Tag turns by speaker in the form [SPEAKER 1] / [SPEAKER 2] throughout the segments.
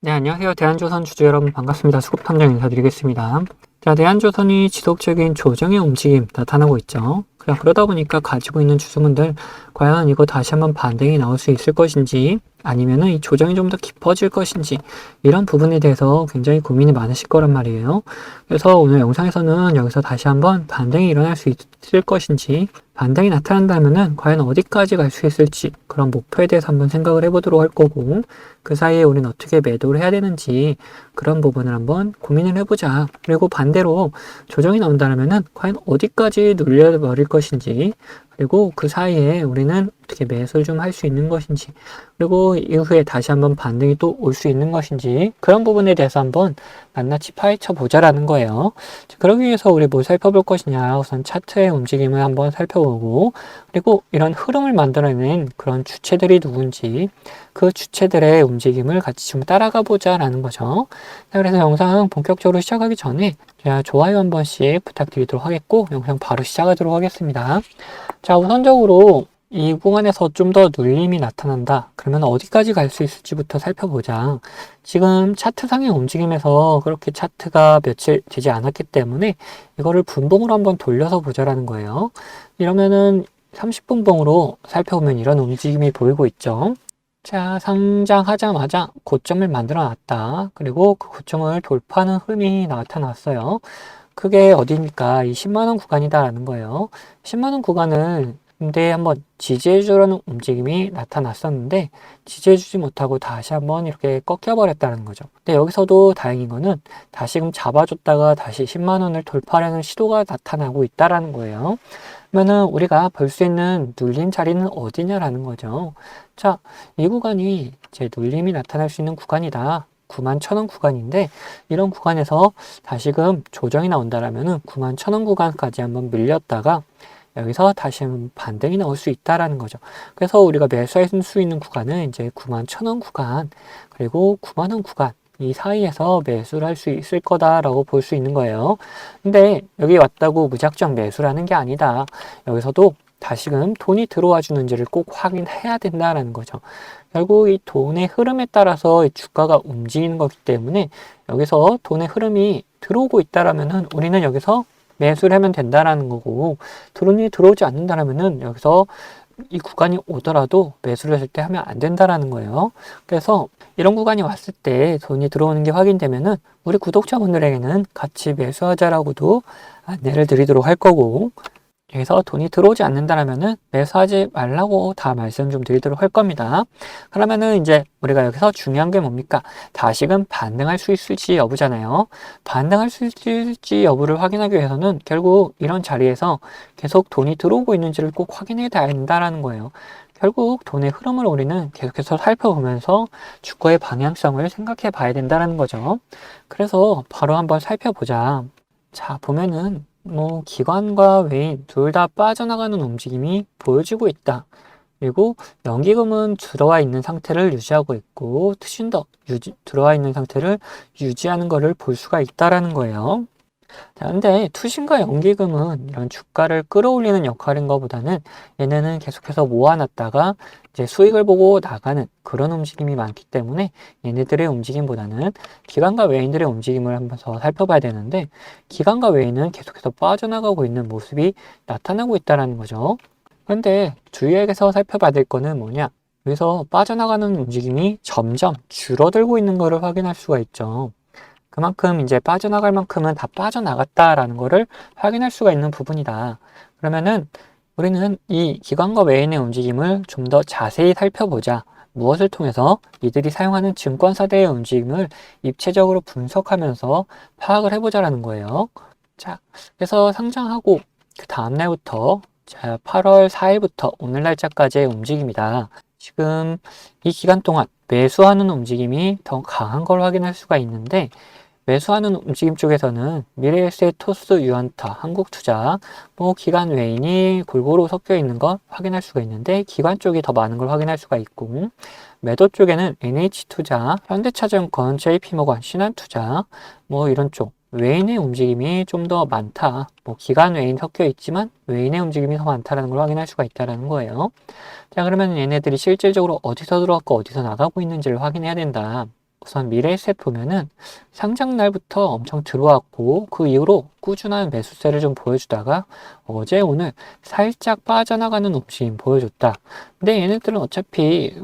[SPEAKER 1] 네, 안녕하세요. 대한조선 주주 여러분 반갑습니다. 수급탐정 인사드리겠습니다. 자, 대한조선이 지속적인 조정의 움직임 나타나고 있죠. 그러다 보니까 가지고 있는 주주분들 과연 이거 다시 한번 반등이 나올 수 있을 것인지 아니면은 이 조정이 좀 더 깊어질 것인지 이런 부분에 대해서 굉장히 고민이 많으실 거란 말이에요. 그래서 오늘 영상에서는 여기서 다시 한번 반등이 일어날 수 있을 것인지 반등이 나타난다면은 과연 어디까지 갈 수 있을지 그런 목표에 대해서 한번 생각을 해보도록 할 거고 그 사이에 우리는 어떻게 매도를 해야 되는지 그런 부분을 한번 고민을 해보자. 그리고 반대로 조정이 나온다면은 과연 어디까지 눌려버릴 것인지 그리고 그 사이에 우리는 어떻게 매수를 좀 할 수 있는 것인지 그리고 이후에 다시 한번 반등이 또 올 수 있는 것인지 그런 부분에 대해서 한번 낱낱이 파헤쳐 보자라는 거예요. 자, 그러기 위해서 우리 뭐 살펴볼 것이냐 우선 차트의 움직임을 한번 살펴보고 그리고 이런 흐름을 만들어낸 그런 주체들이 누군지 그 주체들의 움직임을 같이 좀 따라가 보자라는 거죠. 자, 그래서 영상 본격적으로 시작하기 전에 제가 좋아요 한 번씩 부탁드리도록 하겠고 영상 바로 시작하도록 하겠습니다. 자, 우선적으로 이 구간에서 좀 더 눌림이 나타난다. 그러면 어디까지 갈 수 있을지부터 살펴보자. 지금 차트상의 움직임에서 그렇게 차트가 며칠 되지 않았기 때문에 이거를 분봉으로 한번 돌려서 보자라는 거예요. 이러면은 30분봉으로 살펴보면 이런 움직임이 보이고 있죠. 자, 상장하자마자 고점을 만들어 놨다. 그리고 그 고점을 돌파하는 흐름이 나타났어요. 그게 어디입니까? 이 10만원 구간이다라는 거예요. 10만원 구간을 근데 한번 지지해주려는 움직임이 나타났었는데 지지해주지 못하고 다시 한번 이렇게 꺾여버렸다는 거죠. 근데 여기서도 다행인 거는 다시금 잡아줬다가 다시 10만 원을 돌파하려는 시도가 나타나고 있다라는 거예요. 그러면은 우리가 볼 수 있는 눌린 자리는 어디냐라는 거죠. 자, 이 구간이 제 눌림이 나타날 수 있는 구간이다. 9만 1천원 구간인데 이런 구간에서 다시금 조정이 나온다라면은 9만 1천원 구간까지 한번 밀렸다가 여기서 다시 한번 반등이 나올 수 있다라는 거죠. 그래서 우리가 매수할 수 있는 구간은 이제 9만 1천원 구간 그리고 9만 원 구간 이 사이에서 매수를 할 수 있을 거다라고 볼 수 있는 거예요. 근데 여기 왔다고 무작정 매수라는 게 아니다. 여기서도 다시금 돈이 들어와 주는지를 꼭 확인해야 된다라는 거죠. 결국 이 돈의 흐름에 따라서 이 주가가 움직이는 거기 때문에 여기서 돈의 흐름이 들어오고 있다라면은 우리는 여기서 매수를 하면 된다라는 거고 돈이 들어오지 않는다라면은 여기서 이 구간이 오더라도 매수를 했을 때 하면 안 된다라는 거예요. 그래서 이런 구간이 왔을 때 돈이 들어오는 게 확인되면은 우리 구독자분들에게는 같이 매수하자라고도 안내를 드리도록 할 거고 여기서 돈이 들어오지 않는다라면은 매수하지 말라고 다 말씀 좀 드리도록 할 겁니다. 그러면은 이제 우리가 여기서 중요한 게 뭡니까? 다시금 반등할 수 있을지 여부잖아요. 반등할 수 있을지 여부를 확인하기 위해서는 결국 이런 자리에서 계속 돈이 들어오고 있는지를 꼭 확인해 야 된다라는 거예요. 결국 돈의 흐름을 우리는 계속해서 살펴보면서 주가의 방향성을 생각해 봐야 된다는 거죠. 그래서 바로 한번 살펴보자. 자, 보면은 뭐 기관과 외인 둘 다 빠져나가는 움직임이 보여지고 있다. 그리고 연기금은 들어와 있는 상태를 유지하고 있고 투신더 유지, 들어와 있는 상태를 유지하는 것을 볼 수가 있다라는 거예요. 자, 근데 투신과 연기금은 이런 주가를 끌어올리는 역할인 것보다는 얘네는 계속해서 모아놨다가 이제 수익을 보고 나가는 그런 움직임이 많기 때문에 얘네들의 움직임보다는 기관과 외인들의 움직임을 한번 더 살펴봐야 되는데 기관과 외인은 계속해서 빠져나가고 있는 모습이 나타나고 있다는 거죠. 그런데 주의에서 살펴봐야 될 거는 뭐냐? 여기서 빠져나가는 움직임이 점점 줄어들고 있는 것을 확인할 수가 있죠. 그만큼 이제 빠져나갈 만큼은 다 빠져나갔다라는 것을 확인할 수가 있는 부분이다. 그러면은 우리는 이 기관과 외인의 움직임을 좀 더 자세히 살펴보자. 무엇을 통해서 이들이 사용하는 증권사들의 움직임을 입체적으로 분석하면서 파악을 해보자라는 거예요. 자, 그래서 상장하고 그 다음날부터 자, 8월 4일부터 오늘 날짜까지의 움직임이다. 지금 이 기간 동안 매수하는 움직임이 더 강한 걸 확인할 수가 있는데 매수하는 움직임 쪽에서는 미래에셋, 토스, 유한타, 한국투자, 뭐 기관 외인이 골고루 섞여 있는 걸 확인할 수가 있는데 기관 쪽이 더 많은 걸 확인할 수가 있고 매도 쪽에는 NH투자, 현대차증권, JP모건, 신한투자 뭐 이런 쪽 외인의 움직임이 좀 더 많다. 뭐 기관 외인 섞여 있지만 외인의 움직임이 더 많다라는 걸 확인할 수가 있다라는 거예요. 자 그러면 얘네들이 실질적으로 어디서 들어왔고 어디서 나가고 있는지를 확인해야 된다. 우선 미래에셋 보면은 상장 날부터 엄청 들어왔고 그 이후로 꾸준한 매수세를 좀 보여주다가 어제 오늘 살짝 빠져나가는 움직임 보여줬다. 근데 얘네들은 어차피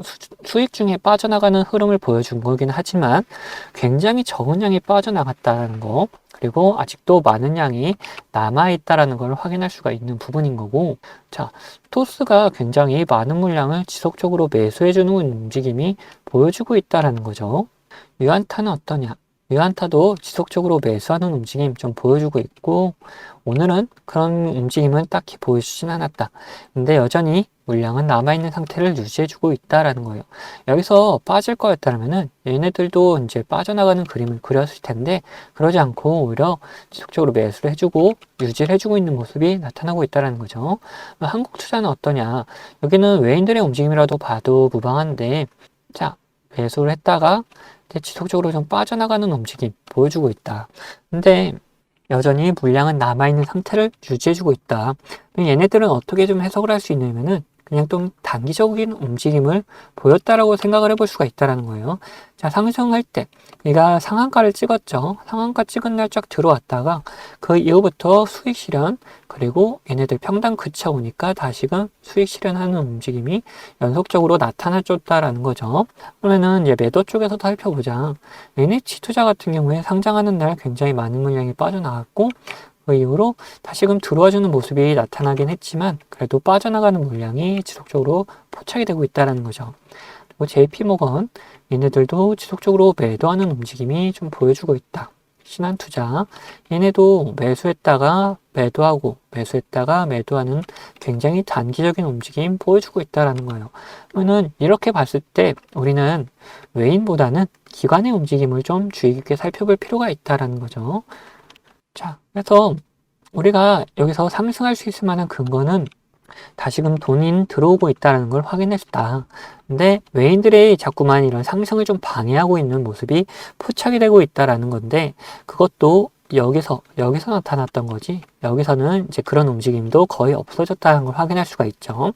[SPEAKER 1] 수, 익 중에 빠져나가는 흐름을 보여준 거긴 하지만 굉장히 적은 양이 빠져나갔다는 거 그리고 아직도 많은 양이 남아있다라는 걸 확인할 수가 있는 부분인 거고 자 토스가 굉장히 많은 물량을 지속적으로 매수해주는 움직임이 보여주고 있다라는 거죠. 유한타는 어떠냐? 유한타도 지속적으로 매수하는 움직임 좀 보여주고 있고 오늘은 그런 움직임은 딱히 보여주진 않았다. 근데 여전히 물량은 남아있는 상태를 유지해주고 있다라는 거예요. 여기서 빠질 거였다면은 얘네들도 이제 빠져나가는 그림을 그렸을 텐데 그러지 않고 오히려 지속적으로 매수를 해주고 유지를 해주고 있는 모습이 나타나고 있다라는 거죠. 한국 투자는 어떠냐? 여기는 외인들의 움직임이라도 봐도 무방한데 자 매수를 했다가 지속적으로 좀 빠져나가는 움직임 보여주고 있다. 근데 여전히 물량은 남아있는 상태를 유지해주고 있다. 얘네들은 어떻게 좀 해석을 할 수 있냐면은 그냥 좀 단기적인 움직임을 보였다라고 생각을 해볼 수가 있다라는 거예요. 자, 상승할 때, 얘가 상한가를 찍었죠. 상한가 찍은 날 쫙 들어왔다가 그 이후부터 수익 실현, 그리고 얘네들 평당 그쳐 오니까 다시금 수익 실현하는 움직임이 연속적으로 나타나줬다라는 거죠. 그러면은 이제 매도 쪽에서 살펴보자. NH 투자 같은 경우에 상장하는 날 굉장히 많은 물량이 빠져나갔고, 그 이후로 다시금 들어와주는 모습이 나타나긴 했지만 그래도 빠져나가는 물량이 지속적으로 포착이 되고 있다는 거죠. 그리고 JP모건 얘네들도 지속적으로 매도하는 움직임이 좀 보여주고 있다. 신한투자 얘네도 매수했다가 매도하고 매수했다가 매도하는 굉장히 단기적인 움직임 보여주고 있다라는 거예요. 그러면 이렇게 봤을 때 우리는 외인보다는 기관의 움직임을 좀 주의 깊게 살펴볼 필요가 있다라는 거죠. 자, 그래서 우리가 여기서 상승할 수 있을 만한 근거는 다시금 돈이 들어오고 있다는 걸 확인했다. 근데 외인들이 자꾸만 이런 상승을 좀 방해하고 있는 모습이 포착이 되고 있다라는 건데 그것도 여기서 여기서 나타났던 거지. 여기서는 이제 그런 움직임도 거의 없어졌다는 걸 확인할 수가 있죠.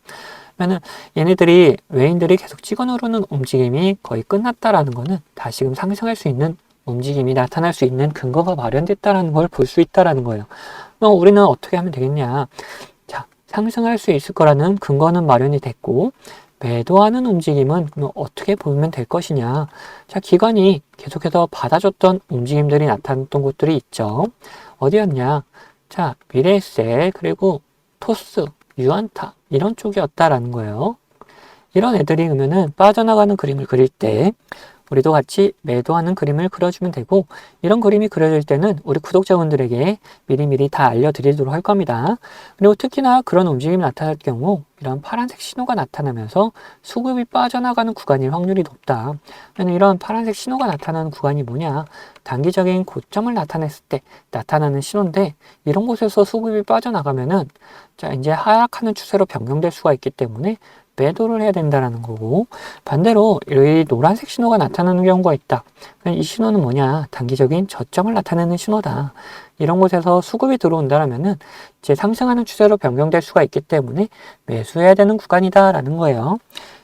[SPEAKER 1] 그러면은 얘네들이 외인들이 계속 찍어 누르는 움직임이 거의 끝났다라는 거는 다시금 상승할 수 있는 움직임이 나타날 수 있는 근거가 마련됐다는 걸 볼 수 있다는 거예요. 그럼 우리는 어떻게 하면 되겠냐? 자, 상승할 수 있을 거라는 근거는 마련이 됐고, 매도하는 움직임은 어떻게 보면 될 것이냐. 자, 기관이 계속해서 받아줬던 움직임들이 나타났던 곳들이 있죠. 어디였냐? 자, 미래에셋, 그리고 토스, 유안타, 이런 쪽이었다라는 거예요. 이런 애들이 그러면은 빠져나가는 그림을 그릴 때 우리도 같이 매도하는 그림을 그려주면 되고 이런 그림이 그려질 때는 우리 구독자분들에게 미리미리 다 알려드리도록 할 겁니다. 그리고 특히나 그런 움직임이 나타날 경우 이런 파란색 신호가 나타나면서 수급이 빠져나가는 구간일 확률이 높다. 이런 파란색 신호가 나타나는 구간이 뭐냐? 단기적인 고점을 나타냈을 때 나타나는 신호인데 이런 곳에서 수급이 빠져나가면은 자 이제 하락하는 추세로 변경될 수가 있기 때문에 매도를 해야 된다는 거고 반대로 이 노란색 신호가 나타나는 경우가 있다. 이 신호는 뭐냐? 단기적인 저점을 나타내는 신호다. 이런 곳에서 수급이 들어온다면은 이제 상승하는 추세로 변경될 수가 있기 때문에 매수해야 되는 구간이다라는 거예요.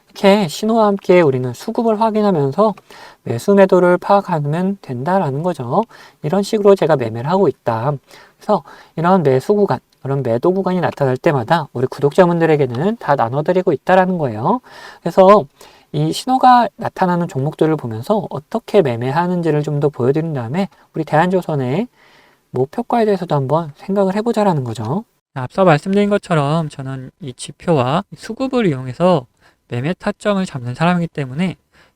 [SPEAKER 1] 이렇게 신호와 함께 우리는 수급을 확인하면서 매수 매도를 파악하면 된다라는 거죠. 이런 식으로 제가 매매를 하고 있다. 그래서 이런 매수 구간, 그런 매도 구간이 나타날 때마다 우리 구독자분들에게는 다 나눠드리고 있다라는 거예요. 그래서 이 신호가 나타나는 종목들을 보면서 어떻게 매매하는지를 좀 더 보여드린 다음에 우리 대한조선의 목표가에 대해서도 한번 생각을 해보자라는 거죠. 앞서 말씀드린 것처럼 저는 이 지표와 수급을 이용해서 매매 타점을 잡는 사람이기 때문에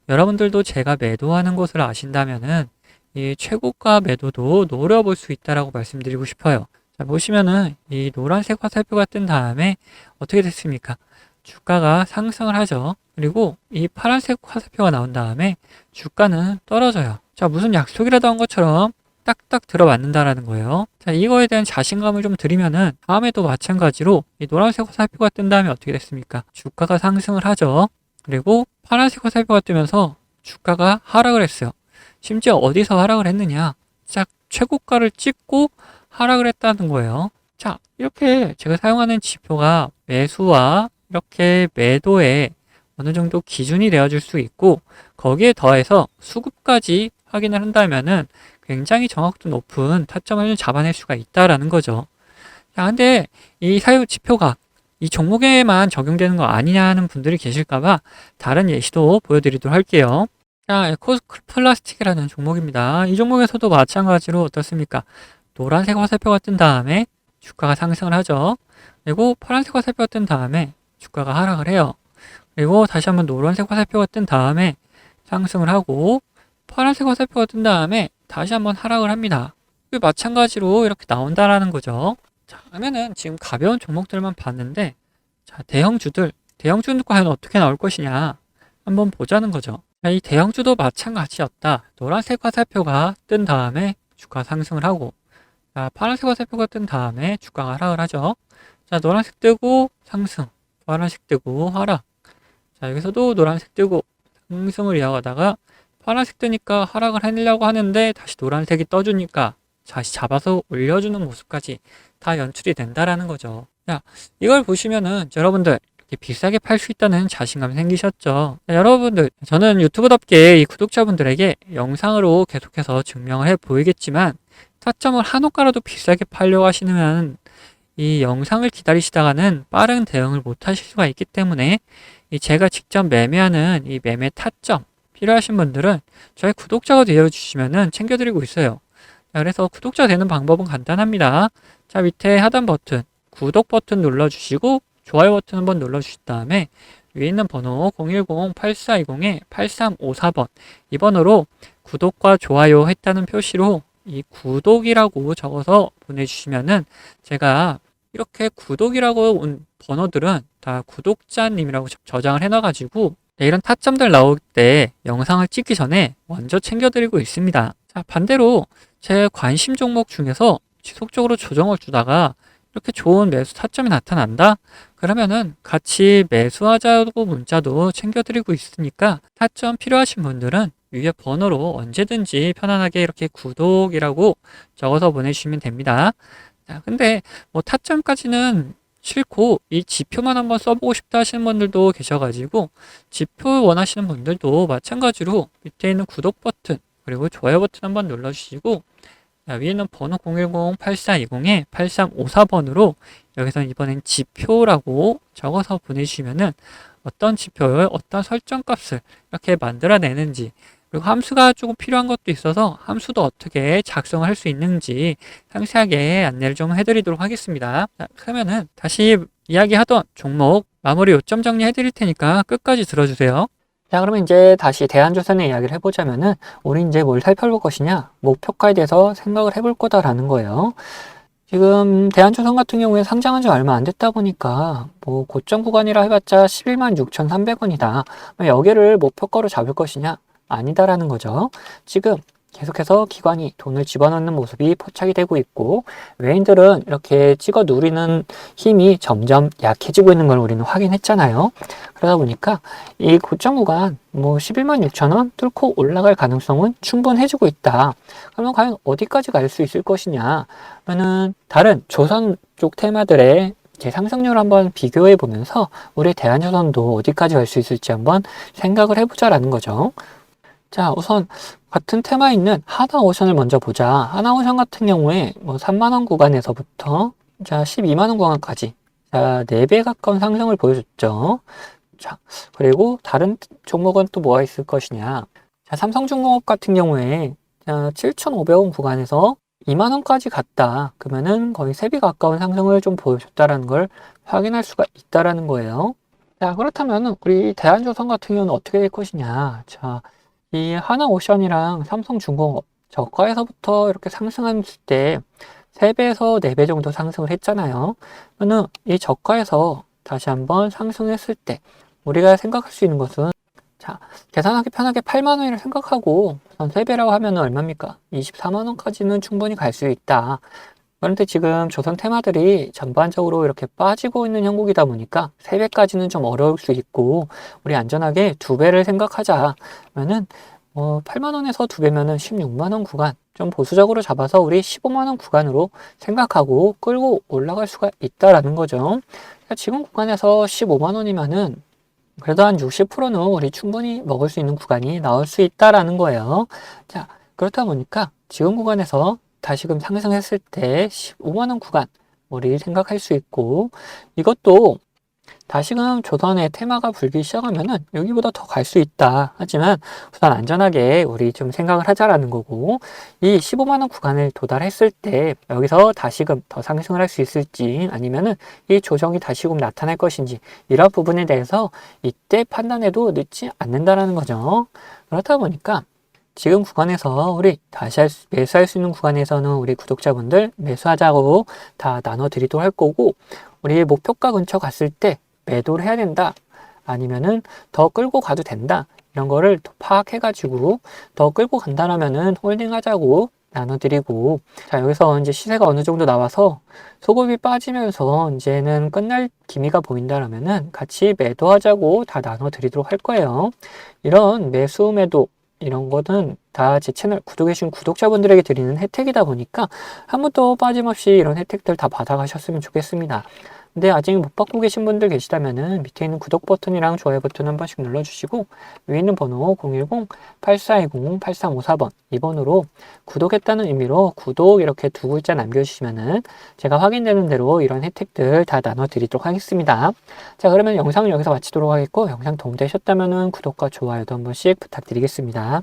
[SPEAKER 1] 여러분들도 제가 매도하는 곳을 아신다면은 이 최고가 매도도 노려볼 수 있다라고 말씀드리고 싶어요. 자, 보시면은 이 노란색 화살표가 뜬 다음에 어떻게 됐습니까? 주가가 상승을 하죠. 그리고 이 파란색 화살표가 나온 다음에 주가는 떨어져요. 자, 무슨 약속이라도 한 것처럼 딱딱 들어맞는다라는 거예요. 자, 이거에 대한 자신감을 좀 드리면은 다음에도 마찬가지로 이 노란색 화살표가 뜬 다음에 어떻게 됐습니까? 주가가 상승을 하죠. 그리고 파란색 화살표가 뜨면서 주가가 하락을 했어요. 심지어 어디서 하락을 했느냐? 딱 최고가를 찍고 하락을 했다는 거예요. 자, 이렇게 제가 사용하는 지표가 매수와 이렇게 매도의 어느 정도 기준이 되어줄 수 있고 거기에 더해서 수급까지 확인을 한다면은 굉장히 정확도 높은 타점을 잡아낼 수가 있다라는 거죠. 자, 근데 이 사유 지표가 이 종목에만 적용되는 거 아니냐 하는 분들이 계실까봐 다른 예시도 보여드리도록 할게요. 자, 에코플라스틱이라는 종목입니다. 이 종목에서도 마찬가지로 어떻습니까? 노란색 화살표가 뜬 다음에 주가가 상승을 하죠. 그리고 파란색 화살표가 뜬 다음에 주가가 하락을 해요. 그리고 다시 한번 노란색 화살표가 뜬 다음에 상승을 하고 파란색 화살표가 뜬 다음에 다시 한번 하락을 합니다. 마찬가지로 이렇게 나온다라는 거죠. 자, 그러면은 지금 가벼운 종목들만 봤는데 자, 대형주들, 대형주는 과연 어떻게 나올 것이냐 한번 보자는 거죠. 자, 이 대형주도 마찬가지였다. 노란색 화살표가 뜬 다음에 주가 상승을 하고 자, 파란색 화살표가 뜬 다음에 주가가 하락을 하죠. 자, 노란색 뜨고 상승, 파란색 뜨고 하락. 자, 여기서도 노란색 뜨고 상승을 이어가다가 파란색 뜨니까 하락을 하려고 하는데 다시 노란색이 떠주니까 다시 잡아서 올려주는 모습까지 다 연출이 된다라는 거죠. 자, 이걸 보시면은 여러분들 비싸게 팔 수 있다는 자신감 생기셨죠? 자, 여러분들, 저는 유튜브답게 이 구독자분들에게 영상으로 계속해서 증명을 해 보이겠지만 타점을 한 호가라도 비싸게 팔려고 하시면 이 영상을 기다리시다가는 빠른 대응을 못 하실 수가 있기 때문에 이 제가 직접 매매하는 이 매매 타점 필요하신 분들은 저희 구독자가 되어주시면은 챙겨드리고 있어요. 자, 그래서 구독자 되는 방법은 간단합니다. 자, 밑에 하단 버튼, 구독 버튼 눌러주시고, 좋아요 버튼 한번 눌러주신 다음에, 위에 있는 번호 010-8420-8354번, 이 번호로 구독과 좋아요 했다는 표시로 이 구독이라고 적어서 보내주시면은 제가 이렇게 구독이라고 온 번호들은 다 구독자님이라고 저장을 해놔가지고 네, 이런 타점들 나올 때 영상을 찍기 전에 먼저 챙겨드리고 있습니다. 자, 반대로 제 관심 종목 중에서 지속적으로 조정을 주다가 이렇게 좋은 매수 타점이 나타난다? 그러면은 같이 매수하자고 문자도 챙겨드리고 있으니까 타점 필요하신 분들은 위에 번호로 언제든지 편안하게 이렇게 구독이라고 적어서 보내주시면 됩니다. 자, 근데 뭐 타점까지는 싫고 이 지표만 한번 써보고 싶다 하시는 분들도 계셔가지고 지표 원하시는 분들도 마찬가지로 밑에 있는 구독 버튼 그리고 좋아요 버튼 한번 눌러주시고 자, 위에는 번호 010-8420에 8354번으로 여기서 이번엔 지표라고 적어서 보내주시면은 어떤 지표를 어떤 설정 값을 이렇게 만들어내는지 그리고 함수가 조금 필요한 것도 있어서 함수도 어떻게 작성할 수 있는지 상세하게 안내를 좀 해드리도록 하겠습니다. 자, 그러면은 다시 이야기하던 종목 마무리 요점 정리해 드릴 테니까 끝까지 들어주세요. 자, 그러면 이제 다시 대한조선의 이야기를 해보자면은, 우리 이제 뭘 살펴볼 것이냐, 목표가에 대해서 생각을 해볼 거다라는 거예요. 지금 대한조선 같은 경우에 상장한 지 얼마 안 됐다 보니까, 뭐, 고점 구간이라 해봤자 11만 6,300원이다. 여기를 목표가로 잡을 것이냐? 아니다라는 거죠. 지금 계속해서 기관이 돈을 집어넣는 모습이 포착이 되고 있고 외인들은 이렇게 찍어 누리는 힘이 점점 약해지고 있는 걸 우리는 확인했잖아요. 그러다 보니까 이 고점 구간 뭐 11만 6천 원 뚫고 올라갈 가능성은 충분해지고 있다. 그러면 과연 어디까지 갈 수 있을 것이냐? 그러면은 다른 조선 쪽 테마들의 제 상승률 한번 비교해 보면서 우리 대한조선도 어디까지 갈 수 있을지 한번 생각을 해보자라는 거죠. 자, 우선 같은 테마 있는 하나오션을 먼저 보자. 하나오션 같은 경우에 뭐 3만원 구간에서부터 자, 12만원 구간까지 자, 4배 가까운 상승을 보여줬죠. 자, 그리고 다른 종목은 또 뭐가 있을 것이냐. 자, 삼성중공업 같은 경우에 자, 7,500원 구간에서 2만원까지 갔다. 그러면은 거의 3배 가까운 상승을 좀 보여줬다라는 걸 확인할 수가 있다라는 거예요. 자, 그렇다면 우리 대한조선 같은 경우는 어떻게 될 것이냐. 자, 이 하나오션이랑 삼성중공업 저가에서부터 이렇게 상승했을 때 3배에서 4배 정도 상승을 했잖아요. 그러면 이 저가에서 다시 한번 상승했을 때 우리가 생각할 수 있는 것은 자, 계산하기 편하게 8만 원이라 생각하고 전 3배라고 하면 얼마입니까? 24만 원까지는 충분히 갈 수 있다. 그런데 지금 조선 테마들이 전반적으로 이렇게 빠지고 있는 형국이다 보니까 3배까지는 좀 어려울 수 있고 우리 안전하게 2배를 생각하자 그러면은 어, 8만원에서 2배면은 16만원 구간 좀 보수적으로 잡아서 우리 15만원 구간으로 생각하고 끌고 올라갈 수가 있다라는 거죠 그러니까 지금 구간에서 15만원이면은 그래도 한 60%는 우리 충분히 먹을 수 있는 구간이 나올 수 있다라는 거예요. 자, 그렇다 보니까 지금 구간에서 다시금 상승했을 때 15만원 구간 우리 생각할 수 있고 이것도 다시금 조선의 테마가 불기 시작하면은 여기보다 더 갈 수 있다. 하지만 우선 안전하게 우리 좀 생각을 하자라는 거고 이 15만원 구간을 도달했을 때 여기서 다시금 더 상승을 할 수 있을지 아니면은 이 조정이 다시금 나타날 것인지 이런 부분에 대해서 이때 판단해도 늦지 않는다라는 거죠. 그렇다 보니까 지금 구간에서 우리 다시 할 수- 매수할 수 있는 구간에서는 우리 구독자분들 매수하자고 다 나눠드리도록 할 거고 우리 목표가 근처 갔을 때 매도를 해야 된다 아니면은 더 끌고 가도 된다 이런 거를 또 파악해가지고 더 끌고 간다라면은 홀딩하자고 나눠드리고 자 여기서 이제 시세가 어느 정도 나와서 소급이 빠지면서 이제는 끝날 기미가 보인다라면은 같이 매도하자고 다 나눠드리도록 할 거예요. 이런 매수 매도 이런 거는 다 제 채널 구독해주신 구독자분들에게 드리는 혜택이다 보니까 한 번도 빠짐없이 이런 혜택들 다 받아가셨으면 좋겠습니다. 근데 아직 못 받고 계신 분들 계시다면은 밑에 있는 구독 버튼이랑 좋아요 버튼 한 번씩 눌러주시고 위에 있는 번호 010-8420-8354번 이 번호로 구독했다는 의미로 구독 이렇게 두 글자 남겨주시면은 제가 확인되는 대로 이런 혜택들 다 나눠드리도록 하겠습니다. 자 그러면 영상을 여기서 마치도록 하겠고 영상 도움되셨다면은 구독과 좋아요도 한 번씩 부탁드리겠습니다.